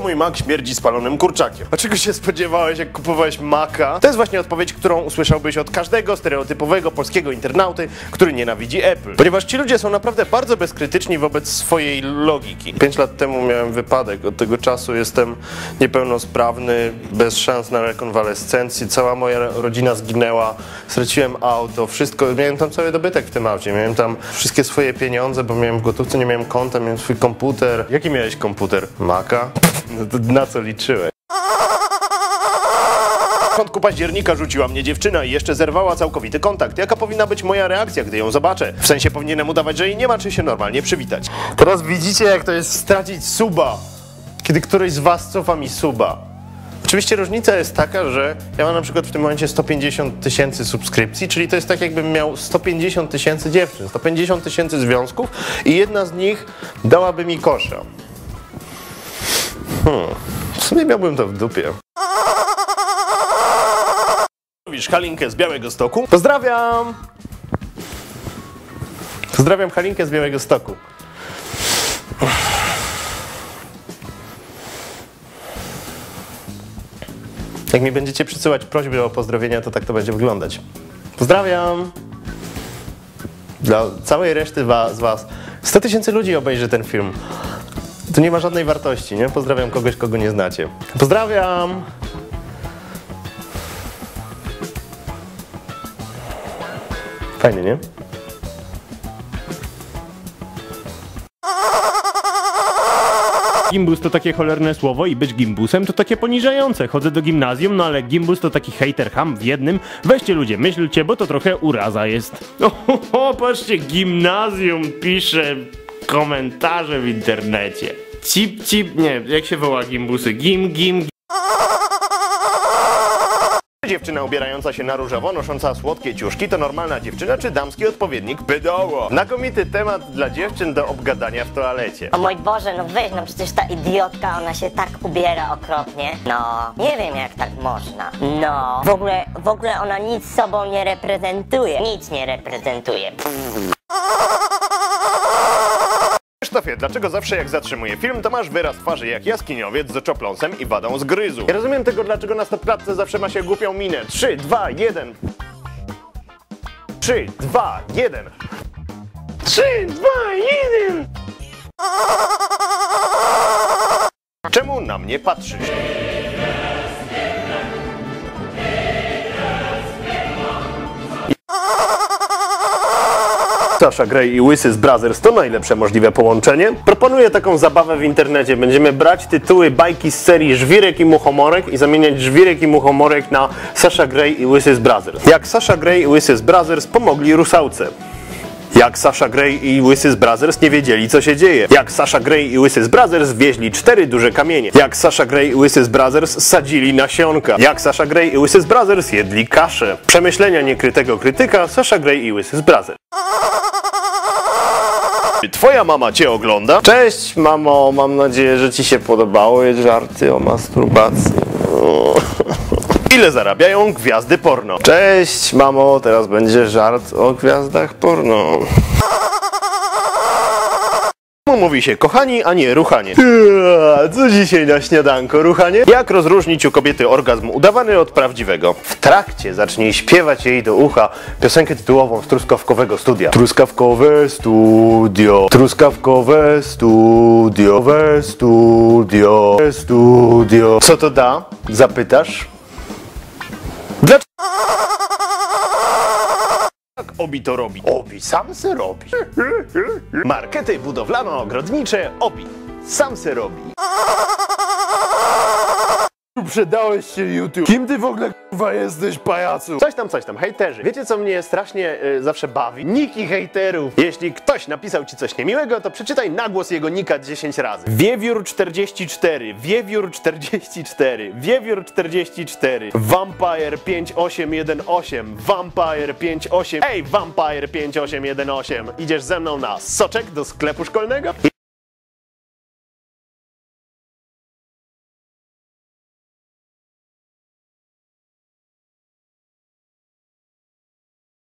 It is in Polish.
Mój mak śmierdzi spalonym kurczakiem. A czego się spodziewałeś, jak kupowałeś maka? To jest właśnie odpowiedź, którą usłyszałbyś od każdego stereotypowego polskiego internauty, który nienawidzi Apple. Ponieważ ci ludzie są naprawdę bardzo bezkrytyczni wobec swojej logiki. Pięć lat temu miałem wypadek, od tego czasu jestem niepełnosprawny, bez szans na rekonwalescencję, cała moja rodzina zginęła, straciłem auto, wszystko, miałem tam cały dobytek w tym aucie, miałem tam wszystkie swoje pieniądze, bo miałem w gotówce, nie miałem konta, miałem swój komputer. Jaki miałeś komputer? Maka? No na co liczyłeś? W początku października rzuciła mnie dziewczyna i jeszcze zerwała całkowity kontakt. Jaka powinna być moja reakcja, gdy ją zobaczę? W sensie powinienem udawać, że jej nie ma, czy się normalnie przywitać. Teraz widzicie, jak to jest stracić suba, kiedy któryś z was cofa mi suba. Oczywiście różnica jest taka, że ja mam na przykład w tym momencie 150 tysięcy subskrypcji, czyli to jest tak jakbym miał 150 tysięcy dziewczyn, 150 tysięcy związków i jedna z nich dałaby mi kosza. Hmm, w sumie miałbym to w dupie. Mówisz Halinkę z Białego Stoku? Pozdrawiam! Pozdrawiam Halinkę z Białego Stoku. Jak mi będziecie przysyłać prośby o pozdrowienia, to tak to będzie wyglądać. Pozdrawiam! Dla całej reszty wa- z Was. 100 tysięcy ludzi obejrzy ten film. To nie ma żadnej wartości, nie? Pozdrawiam kogoś, kogo nie znacie. Pozdrawiam! Fajnie, nie? Gimbus to takie cholerne słowo i być gimbusem to takie poniżające. Chodzę do gimnazjum, no ale gimbus to taki hater ham w jednym. Weźcie ludzie, myślcie, bo to trochę uraza jest. O, o patrzcie, gimnazjum pisze komentarze w internecie. Cip, cip, nie, jak się woła gimbusy? Gim, gim, Dziewczyna ubierająca się na różowo, nosząca słodkie ciuszki, to normalna dziewczyna czy damski odpowiednik pydoło? Znakomity temat dla dziewczyn do obgadania w toalecie. O mój Boże, no weź, no przecież ta idiotka, ona się tak ubiera okropnie. No, nie wiem jak tak można. No, w ogóle, w ogóle ona nic sobą nie reprezentuje. Nic nie reprezentuje. Krzysztofie, dlaczego zawsze jak zatrzymuję film, to masz wyraz twarzy jak jaskiniowiec z oczopląsem i wadą z gryzu? Nie rozumiem tego, dlaczego na stopklatce zawsze ma się głupią minę. 3, 2, 1. 3, 2, 1. 3, 2, 1. Czemu na mnie patrzysz? Sasha Grey i Łysy z Brothers to najlepsze możliwe połączenie. Proponuję taką zabawę w internecie. Będziemy brać tytuły bajki z serii Żwirek i Muchomorek i zamieniać Żwirek i Muchomorek na Sasha Grey i Łysy z Brothers. Jak Sasha Grey i Łysy z Brothers pomogli rusałce. Jak Sasha Grey i Łysy z Brothers nie wiedzieli, co się dzieje. Jak Sasha Grey i Łysy z Brothers wieźli cztery duże kamienie. Jak Sasha Grey i Łysy z Brothers sadzili nasionka. Jak Sasha Grey i Łysy z Brothers jedli kaszę. Przemyślenia niekrytego krytyka Sasha Grey i Łysy z Brothers. Twoja mama cię ogląda? Cześć mamo, mam nadzieję, że ci się podobały żarty o masturbacji. Ile zarabiają gwiazdy porno? Cześć mamo, teraz będzie żart o gwiazdach porno. Mówi się kochani, a nie ruchanie. Co dzisiaj na śniadanko, ruchanie? Jak rozróżnić u kobiety orgazm udawany od prawdziwego? W trakcie zacznij śpiewać jej do ucha piosenkę tytułową z truskawkowego studia. Truskawkowe studio, truskawkowe studio, studio, studio. Co to da? Zapytasz? Dlaczego? Obi to robi? Obi sam se robi. Markety budowlano-ogrodnicze Obi. Sam se robi. Przedałeś się YouTube. Kim ty w ogóle kurwa jesteś, pajacu? Coś tam, coś tam, hejterzy. Wiecie co mnie strasznie y, zawsze bawi? Niki hejterów. Jeśli ktoś napisał ci coś niemiłego, to przeczytaj na głos jego nika 10 razy. Wiewiór 44, Wiewiór 44, Wiewiór 44, Vampire 5818, Vampire 58. Ej, Vampire 5818. Idziesz ze mną na soczek do sklepu szkolnego?